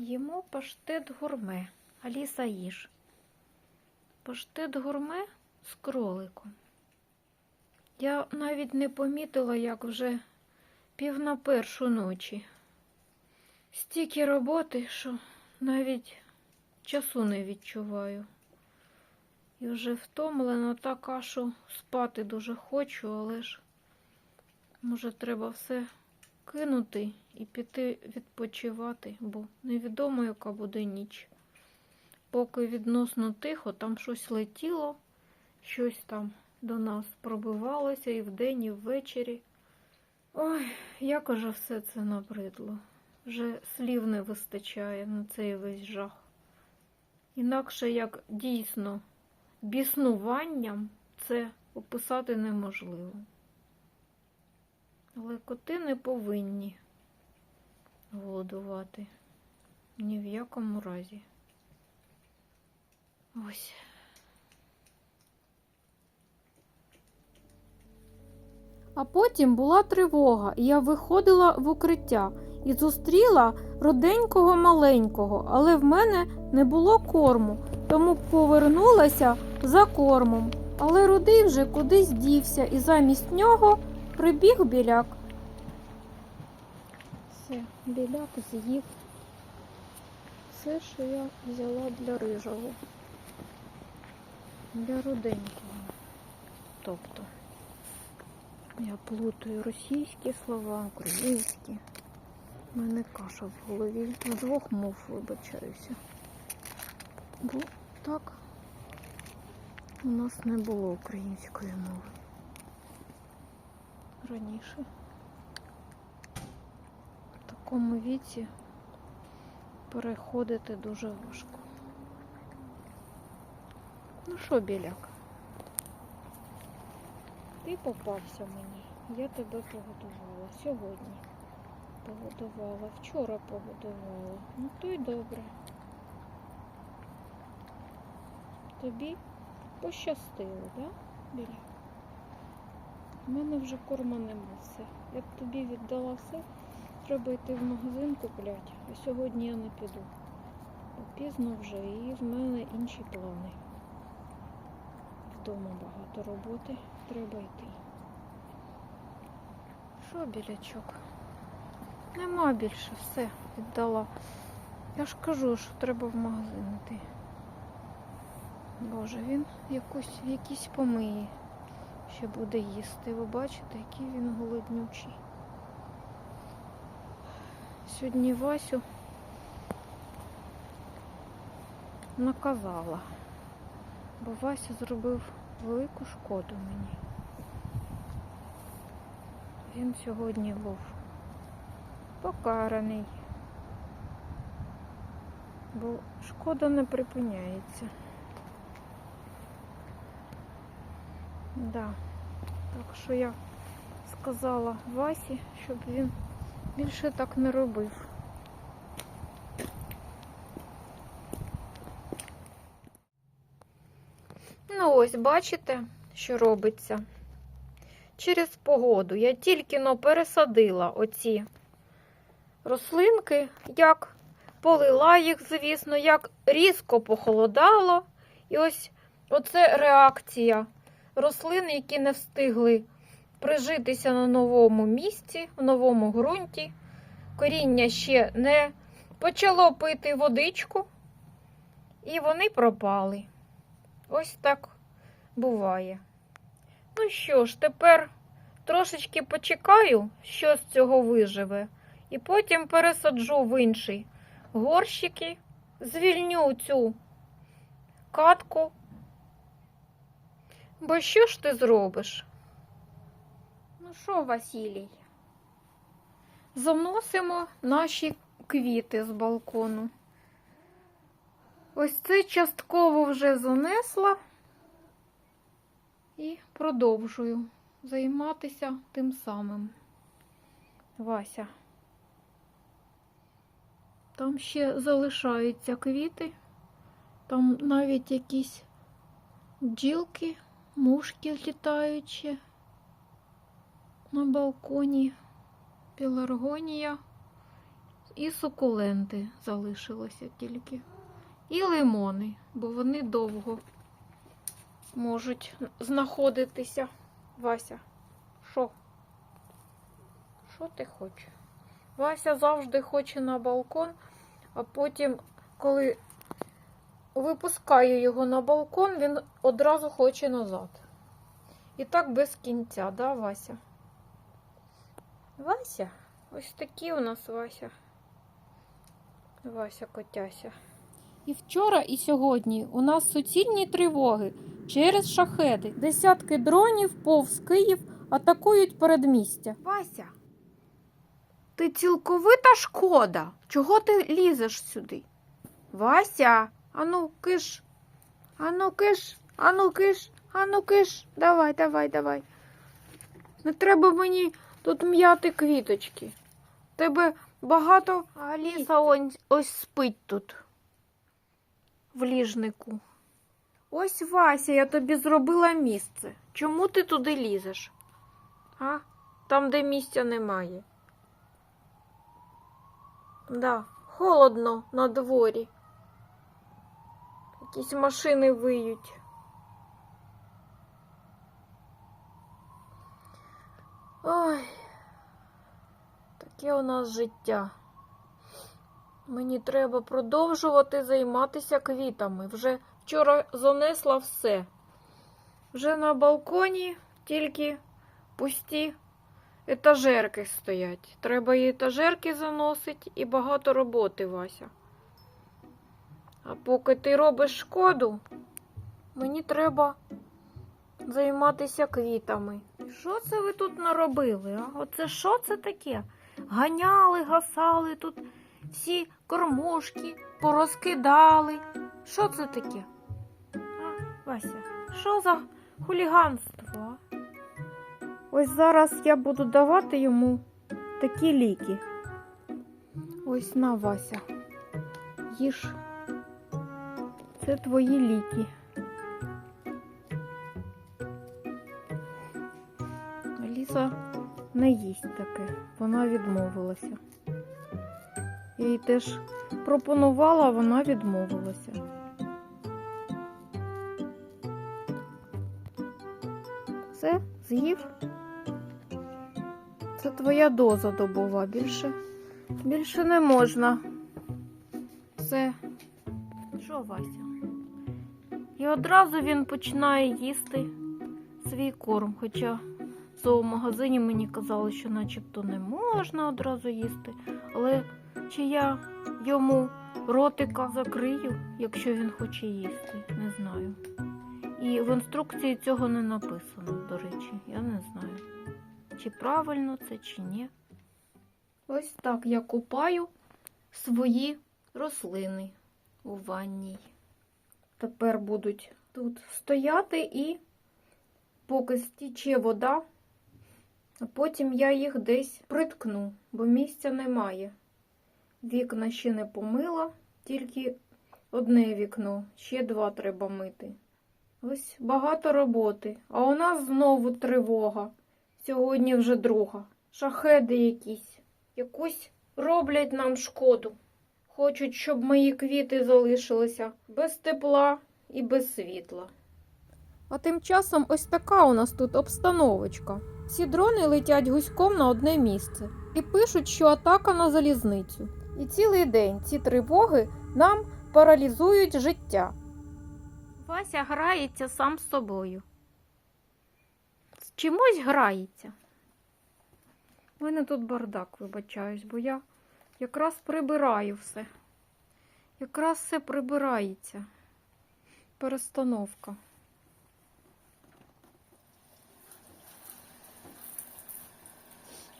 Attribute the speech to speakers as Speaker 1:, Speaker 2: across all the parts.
Speaker 1: Їмо паштет гурме. Аліса їж. Паштет гурме з кроликом. Я навіть не помітила, як вже пів на першу ночі. Стільки роботи, що навіть часу не відчуваю. І вже втомлена така, що спати дуже хочу, але ж може треба все кинути і піти відпочивати, бо невідомо, яка буде ніч. Поки відносно тихо, там щось летіло, щось там до нас пробивалося і вдень, і ввечері. Ой, як уже все це набридло. Вже слів не вистачає на цей весь жах. Інакше як дійсно біснуванням це описати неможливо. Але коти не повинні голодувати. Ні в якому разі. Ось.
Speaker 2: А потім була тривога, і я виходила в укриття і зустріла роденького маленького, але в мене не було корму, тому повернулася за кормом. Але рудий вже кудись дівся, і замість нього прибіг біляк.
Speaker 1: Все, біляк з'їв все, що я взяла для рижого. Для руденького. Тобто, я плутаю російські слова, українські. У мене каша в голові. Двох мов вибачаюся. Бо так у нас не було української мови раніше. В такому віці переходити дуже важко. Ну що, біляк? Ти попався мені. Я тебе погодувала сьогодні. Погодувала, вчора погодувала. Ну то й добре. Тобі пощастило, так, да, біляк? У мене вже корма нема все. Я б тобі віддала все. Треба йти в магазин купляти, а сьогодні я не піду. Пізно вже і в мене інші плани. Вдома багато роботи, треба йти. Що, білячок? Нема більше, все, віддала. Я ж кажу, що треба в магазин йти. Боже, він якусь, в якійсь помиї ще буде їсти. Ви бачите, який він голоднючий. Сьогодні Васю наказала, бо Вася зробив велику шкоду мені. Він сьогодні був покараний, бо шкода не припиняється. Да. Так що я сказала Васі, щоб він більше так не робив. Ну ось, бачите, що робиться. Через погоду я тільки но пересадила оці рослинки, як полила їх, звісно, як різко похолодало. І ось оце реакція рослин, які не встигли прижитися на новому місці, в новому ґрунті. Коріння ще не почало пити водичку, і вони пропали. Ось так буває. Ну що ж, тепер трошечки почекаю, що з цього виживе, і потім пересаджу в інший горщики, звільню цю катку. Бо що ж ти зробиш? Ну що, Василій? Заносимо наші квіти з балкону. Ось це частково вже занесла і продовжую займатися тим самим. Вася. Там ще залишаються квіти, там навіть якісь бджілки, мушки літаючі на балконі, пеларгонія і сукуленти залишилося тільки. І лимони, бо вони довго можуть знаходитися. Вася, що? Що ти хочеш? Вася завжди хоче на балкон, а потім, коли випускаю його на балкон, він одразу хоче назад. І так без кінця, да, Вася? Вася? Ось такі у нас Вася. Вася котяся.
Speaker 2: І вчора, і сьогодні у нас суцільні тривоги через шахеди. Десятки дронів повз Київ атакують передмістя.
Speaker 1: Вася, ти цілковита шкода. Чого ти лізеш сюди? Вася, ану киш, ану киш, ану киш, ану киш. Давай, давай, давай. Не треба мені тут м'яти квіточки. Тебе багато Аліса ось, ось спить тут, в ліжнику. Ось Вася, я тобі зробила місце. Чому ти туди лізеш? А? Там, де місця немає. Да, холодно на дворі. Якісь машини виють. Ой, таке у нас життя. Мені треба продовжувати займатися квітами. Вже вчора занесла все. Вже на балконі тільки пусті етажерки стоять. Треба і етажерки заносити, і багато роботи, Вася. А поки ти робиш шкоду, мені треба займатися квітами. Що це ви тут наробили? А? Оце що це таке? Ганяли, гасали тут всі кормушки, порозкидали. Що це таке? А, Вася, що за хуліганство? а? Ось зараз я буду давати йому такі ліки. Ось на Вася. Їж. Це твої ліки. Аліса не їсть таке. Вона відмовилася. Я їй теж пропонувала, а вона відмовилася. Все, з'їв? Це твоя доза добова. Більше, більше не можна. Все. Що, Вася? І одразу він починає їсти свій корм. Хоча в зоомагазині мені казали, що начебто не можна одразу їсти. Але чи я йому ротика закрию, якщо він хоче їсти, не знаю. І в інструкції цього не написано, до речі, я не знаю. Чи правильно це, чи ні. Ось так я купаю свої рослини у ванній. Тепер будуть тут стояти і поки стіче вода, потім я їх десь приткну, бо місця немає. Вікна ще не помила, тільки одне вікно, ще два треба мити. Ось багато роботи, а у нас знову тривога. Сьогодні вже друга. Шахеди якісь. Якусь роблять нам шкоду. Хочуть, щоб мої квіти залишилися без тепла і без світла.
Speaker 2: А тим часом ось така у нас тут обстановочка. Всі дрони летять гуськом на одне місце і пишуть, що атака на залізницю. І цілий день ці тривоги нам паралізують життя.
Speaker 1: Вася грається сам з собою. З чимось грається. У мене тут бардак, вибачаюсь, бо я якраз прибираю все. Якраз все прибирається. Перестановка.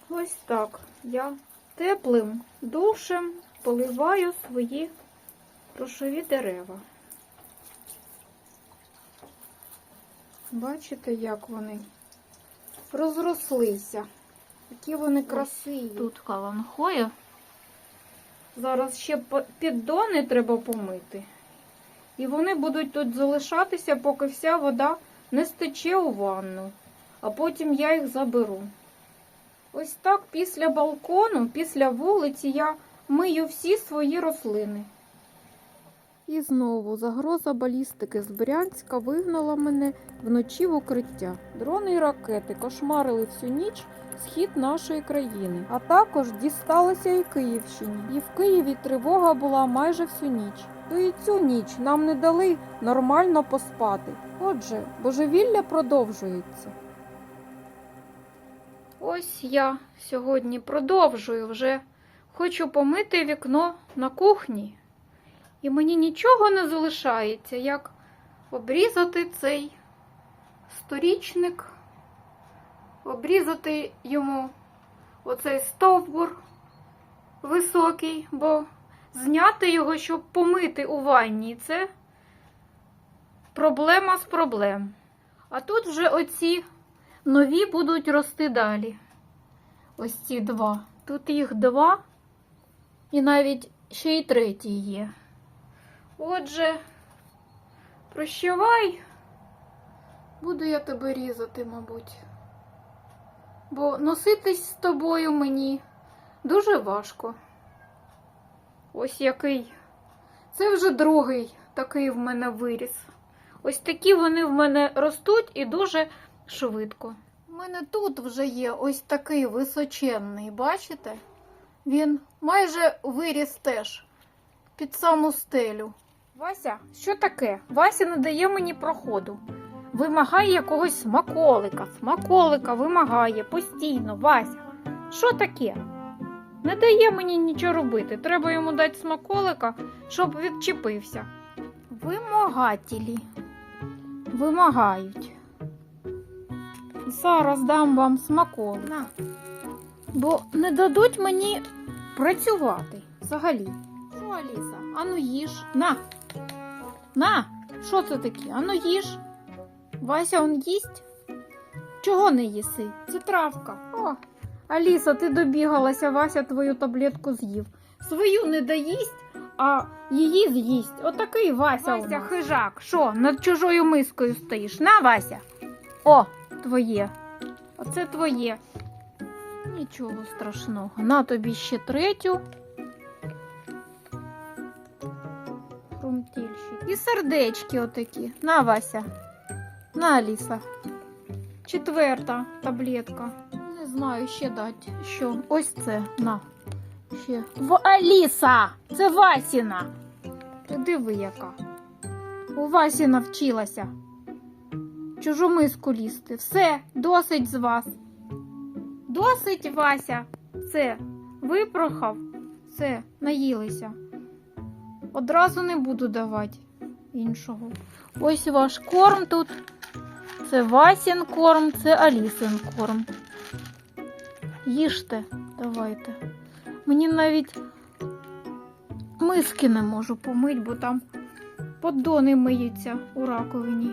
Speaker 1: Ось так. Я теплим душем поливаю свої грошові дерева. Бачите, як вони розрослися. Які вони красиві. Тут каланхоя. Зараз ще піддони треба помити. І вони будуть тут залишатися, поки вся вода не стече у ванну. А потім я їх заберу. Ось так після балкону, після вулиці я мию всі свої рослини.
Speaker 2: І знову загроза балістики з Брянська вигнала мене вночі в укриття. Дрони і ракети кошмарили всю ніч схід нашої країни, а також дісталося і Київщині. І в Києві тривога була майже всю ніч. То і цю ніч нам не дали нормально поспати. Отже, божевілля продовжується.
Speaker 1: Ось я сьогодні продовжую вже. Хочу помити вікно на кухні. І мені нічого не залишається, як обрізати цей сторічник, обрізати йому оцей стовбур високий, бо зняти його, щоб помити у ванні, це проблема з проблем. А тут вже оці нові будуть рости далі. Ось ці два. Тут їх два, і навіть ще й третій є. Отже, прощавай, буду я тебе різати, мабуть. Бо носитись з тобою мені дуже важко. Ось який. Це вже другий такий в мене виріс. Ось такі вони в мене ростуть і дуже швидко. У мене тут вже є ось такий височенний, бачите? Він майже виріс теж під саму стелю. Вася, що таке? Вася не дає мені проходу. Вимагає якогось смаколика. Смаколика вимагає постійно, Вася. Що таке? Не дає мені нічого робити. Треба йому дати смаколика, щоб відчепився. Вимагателі. Вимагають. Зараз дам вам смаколик. На. Бо не дадуть мені працювати взагалі. Що, Аліса? Ану їж. На. На. Що це таке? Ану їж. Вася он їсть? Чого не їси? Це травка. О, Аліса, ти добігалася, Вася твою таблетку з'їв. Свою не доїсть, а її з'їсть. Отакий Вася. Вася, хижак. Що, над чужою мискою стоїш? На, Вася. О, твоє. Оце твоє. Нічого страшного. На тобі ще третю. І сердечки отакі. На, Вася. На, Аліса. Четверта таблетка. Не знаю, ще дати. Що? Ось це. На. Ще. В Аліса! Це Васіна. Диви, яка. У Васі навчилася. Чужу миску лізти. Все, досить з вас. Досить, Вася. Все, випрохав. Все, наїлися. Одразу не буду давати іншого. Ось ваш корм тут. Це Васін корм, це Алісин корм. Їжте, давайте. Мені навіть миски не можу помити, бо там поддони миються у раковині.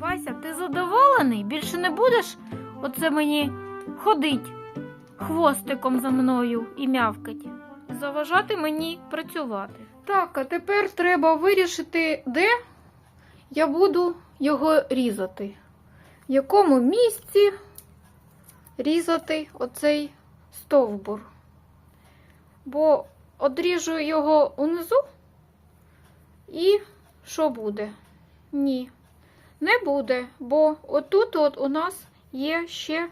Speaker 1: Вася, ти задоволений? Більше не будеш оце мені ходить хвостиком за мною і мявкать. Заважати мені працювати. Так, а тепер треба вирішити, де я буду його різати. В якому місці різати оцей стовбур. Бо одріжу його унизу, і що буде? Ні, не буде, бо отут от у нас є ще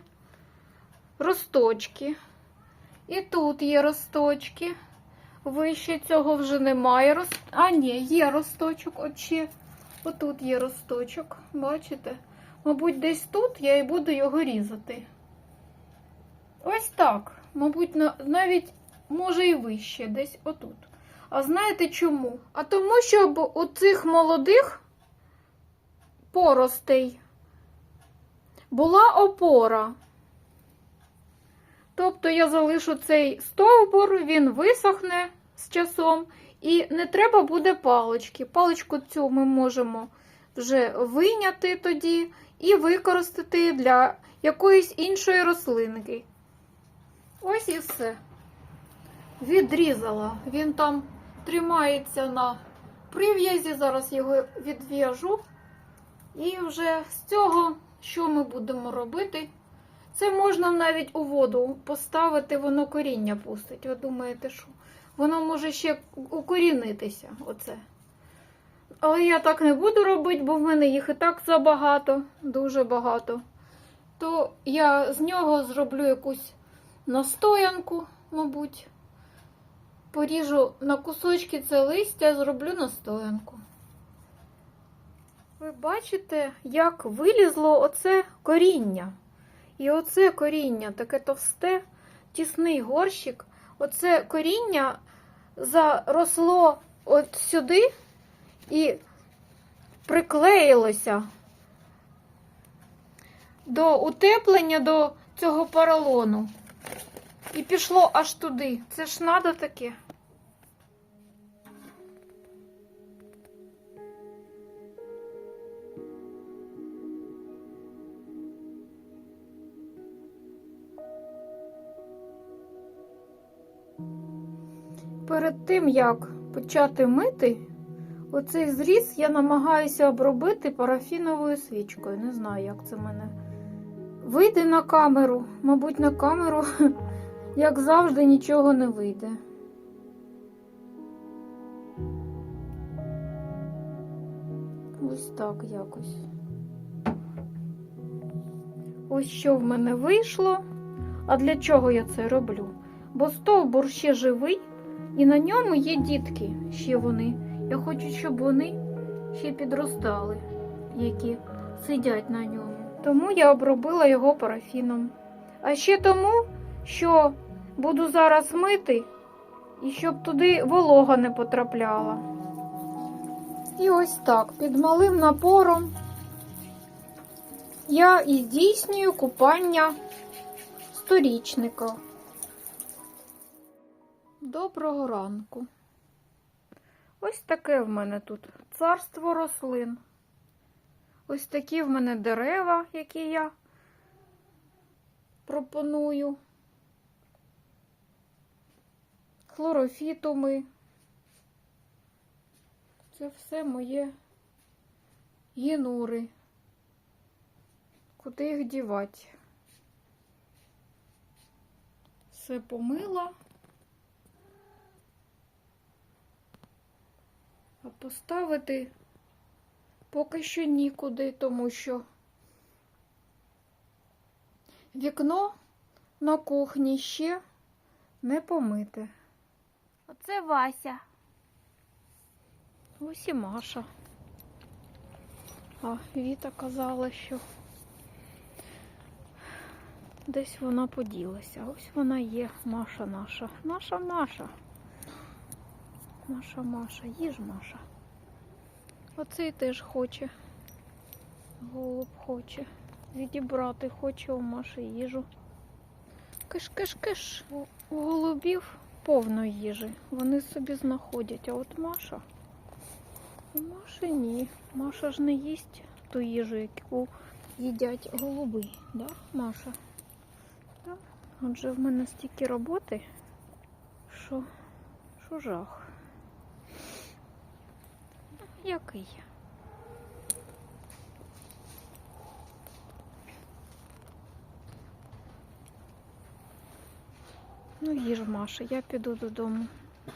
Speaker 1: росточки. І тут є росточки. Вище цього вже немає. Рост... А, ні, є росточок. От отут є росточок. Бачите? Мабуть, десь тут я і буду його різати. Ось так. Мабуть, навіть може і вище, десь отут. А знаєте чому? А тому, щоб у цих молодих поростей була опора. Тобто я залишу цей стовбур, він висохне з часом, і не треба буде палички. Паличку цю ми можемо вже вийняти тоді і використати для якоїсь іншої рослинки. Ось і все. Відрізала. Він там тримається на прив'язі. Зараз його відв'яжу. І вже з цього, що ми будемо робити? Це можна навіть у воду поставити, воно коріння пустить. Ви думаєте, що воно може ще укорінитися. Оце. Але я так не буду робити, бо в мене їх і так забагато, дуже багато. То я з нього зроблю якусь настоянку, мабуть. Поріжу на кусочки це листя, зроблю настоянку. Ви бачите, як вилізло оце коріння. І оце коріння, таке товсте, тісний горщик. Оце коріння заросло от сюди і приклеїлося до утеплення до цього поролону. І пішло аж туди. Це ж надо таке. Перед тим, як почати мити, оцей зріз я намагаюся обробити парафіновою свічкою. Не знаю, як це в мене вийде на камеру. Мабуть, на камеру, як завжди, нічого не вийде. Ось так якось. Ось що в мене вийшло. А для чого я це роблю? Бо стовбур ще живий, і на ньому є дітки, ще вони. Я хочу, щоб вони ще підростали, які сидять на ньому. Тому я обробила його парафіном. А ще тому, що буду зараз мити, і щоб туди волога не потрапляла. І ось так, під малим напором я і здійснюю купання сторічника. Доброго ранку. Ось таке в мене тут царство рослин. Ось такі в мене дерева, які я пропоную. Хлорофітуми. Це все моє гінури. Куди їх дівати? Все помила. А поставити поки що нікуди, тому що вікно на кухні ще не помите. Оце Вася. Ось і Маша. А Віта казала, що десь вона поділася. Ось вона є, Маша наша. Наша Маша. Маша, Маша, їж Маша. Оцей теж хоче. Голуб хоче. Відібрати хоче у Маші їжу. Киш-киш-киш. У голубів повно їжі. Вони собі знаходять. А от Маша. У Маші ні. Маша ж не їсть ту їжу, яку їдять голуби. Да, Маша? Да? Отже, в мене стільки роботи, що, що жах. Який? Ну, їж, Маша, я піду додому.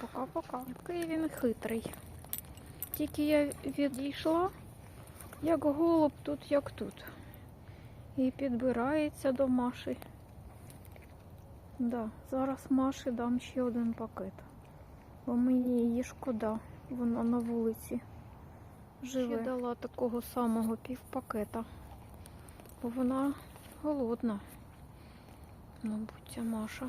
Speaker 1: Пока-пока. Який він хитрий. Тільки я відійшла, як голуб тут, як тут. І підбирається до Маші. Да, зараз Маші дам ще один пакет. Бо мені її шкода. Вона на вулиці живе. Ще дала такого самого півпакета. Бо вона голодна. Мабуть, ця Маша.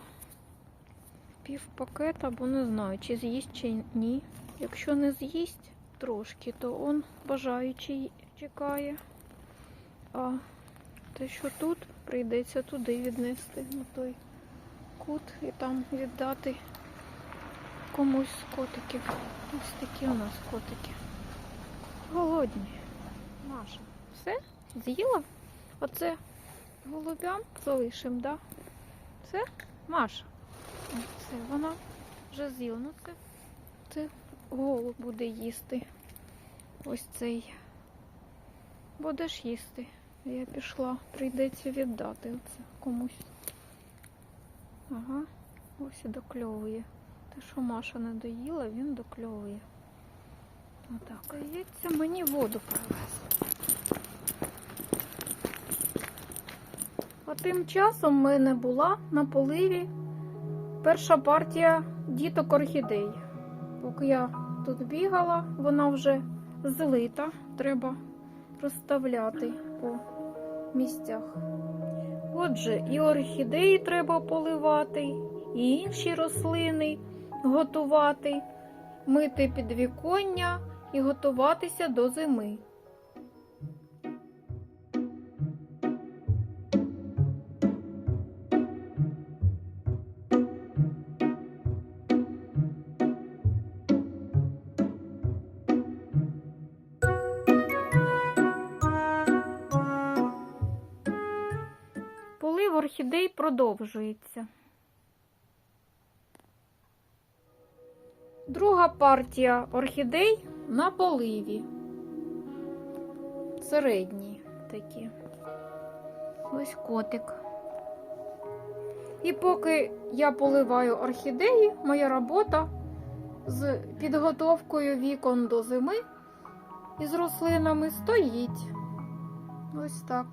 Speaker 1: Пів пакета, бо не знаю, чи з'їсть, чи ні. Якщо не з'їсть трошки, то он бажаючий чекає. А те, що тут, прийдеться туди віднести на той кут і там віддати комусь з котиків. Ось такі у нас котики. Голодні. Маша, все? З'їла? Оце голубям залишимо, да? Це Маша. Це вона вже з'їла. Ну це, це голуб буде їсти. Ось цей. Будеш їсти. Я пішла, прийдеться віддати оце комусь. Ага, ось і докльовує. Те, що Маша не доїла, він докльовує. Отак. Здається, мені воду привезли. А тим часом в мене була на поливі перша партія діток орхідей. Поки я тут бігала, вона вже злита, треба розставляти по місцях. Отже, і орхідеї треба поливати, і інші рослини готувати, мити підвіконня і готуватися до зими. Полив орхідей продовжується. Друга партія орхідей на поливі. Середні такі. Ось котик. І поки я поливаю орхідеї, моя робота з підготовкою вікон до зими і з рослинами стоїть. Ось так.